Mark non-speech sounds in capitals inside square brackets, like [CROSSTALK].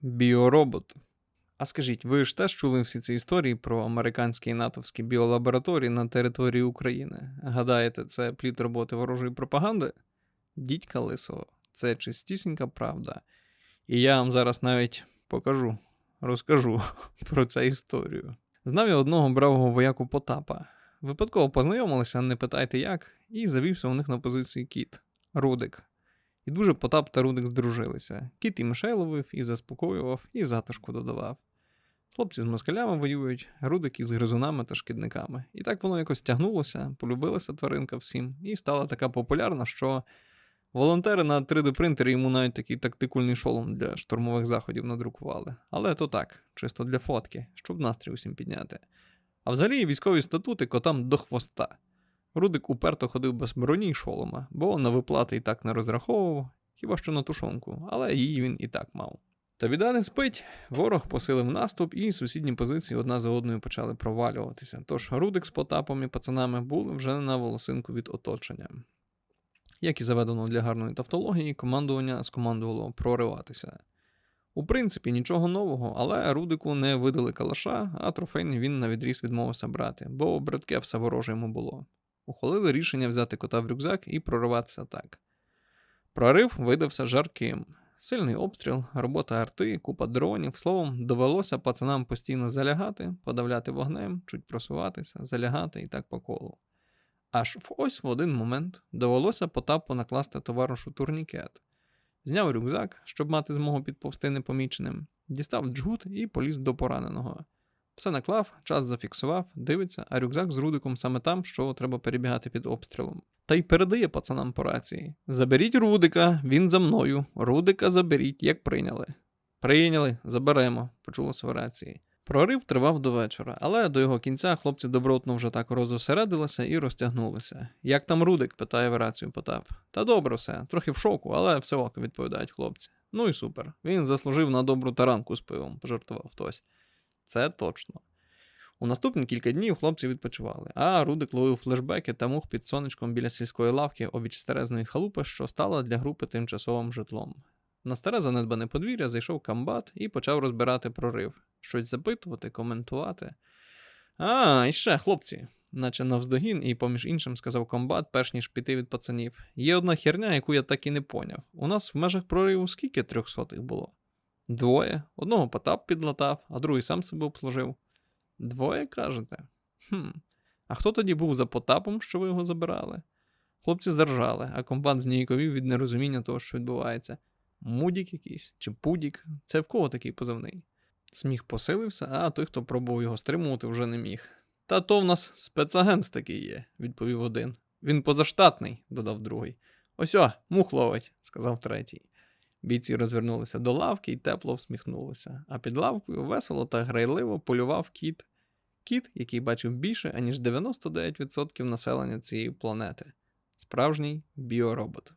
Біоробот. А скажіть, ви ж теж чули всі ці історії про американські і натовські біолабораторії на території України? Гадаєте, це плід роботи ворожої пропаганди? Дідька лисого, це чистісінька правда. І я вам зараз навіть покажу, розкажу [LAUGHS] про цю історію. Знав я одного бравого вояку Потапа. Випадково познайомилися, не питайте як, і завівся у них на позиції кіт Рудик. І дуже Потап та Рудик здружилися. Кіт і мишей ловив, і заспокоював, і затишку додавав. Хлопці з москалями воюють, Рудик із гризунами та шкідниками. І так воно якось тягнулося, полюбилася тваринка всім, і стала така популярна, що волонтери на 3D-принтері йому навіть такий тактикульний шолом для штурмових заходів надрукували. Але то так, чисто для фотки, щоб настрій усім підняти. А взагалі військові статути котам до хвоста. Рудик уперто ходив без броні й шолома, бо на виплати і так не розраховував, хіба що на тушонку, але її він і так мав. Та біда не спить, ворог посилив наступ, і сусідні позиції одна за одною почали провалюватися. Тож Рудик з Потапом і пацанами були вже на волосинку від оточення. Як і заведено для гарної тавтології, командування скомандувало прориватися. У принципі, нічого нового, але Рудику не видали калаша, а трофейний він на відріз відмовився брати, бо братке все вороже йому було. Ухвалили рішення взяти кота в рюкзак і прориватися так. Прорив видався жарким. Сильний обстріл, робота арти, купа дронів. Словом, довелося пацанам постійно залягати, подавляти вогнем, чуть просуватися, залягати і так по колу. Аж в ось в один момент довелося Потапу накласти товаришу турнікет. Зняв рюкзак, щоб мати змогу підповсти непоміченим, дістав джгут і поліз до пораненого. Все наклав, час зафіксував, дивиться, а рюкзак з Рудиком саме там, що треба перебігати під обстрілом. Та й передає пацанам по рації: Заберіть Рудика, він за мною. Рудика заберіть, як прийняли. Прийняли, заберемо, почулося в рації. Прорив тривав до вечора, але до його кінця хлопці добротно вже так розосередилися і розтягнулися. Як там Рудик? питає в рацію Потап. Та добре все, трохи в шоку, але все ок, відповідають хлопці. Ну і супер. Він заслужив на добру таранку з пивом, пожартував хтось. Це точно. У наступні кілька днів хлопці відпочивали, а Рудик ловив флешбеки та мух під сонечком біля сільської лавки обіч старезної халупи, що стала для групи тимчасовим житлом. На старе занедбане подвір'я зайшов камбат і почав розбирати прорив, щось запитувати, коментувати. А, і ще, хлопці, наче навздогін, і поміж іншим сказав комбат, перш ніж піти від пацанів. Є одна херня, яку я так і не поняв. У нас в межах прориву скільки трьохсотих було? Двоє. Одного Потап підлатав, а другий сам себе обслужив. Двоє кажете? Хм. А хто тоді був за Потапом, що ви його забирали? Хлопці заржали, а комбат зніяковів від нерозуміння того, що відбувається. Мудік якийсь чи пудік. Це в кого такий позивний? Сміх посилився, а той, хто пробував його стримувати, вже не міг. Та то в нас спецагент такий є, відповів один. Він позаштатний, додав другий. Ось о, мух ловить, сказав третій. Бійці розвернулися до лавки і тепло всміхнулися, а під лавкою весело та грайливо полював кіт. Кіт, який бачив більше, аніж 99% населення цієї планети. Справжній біоробот.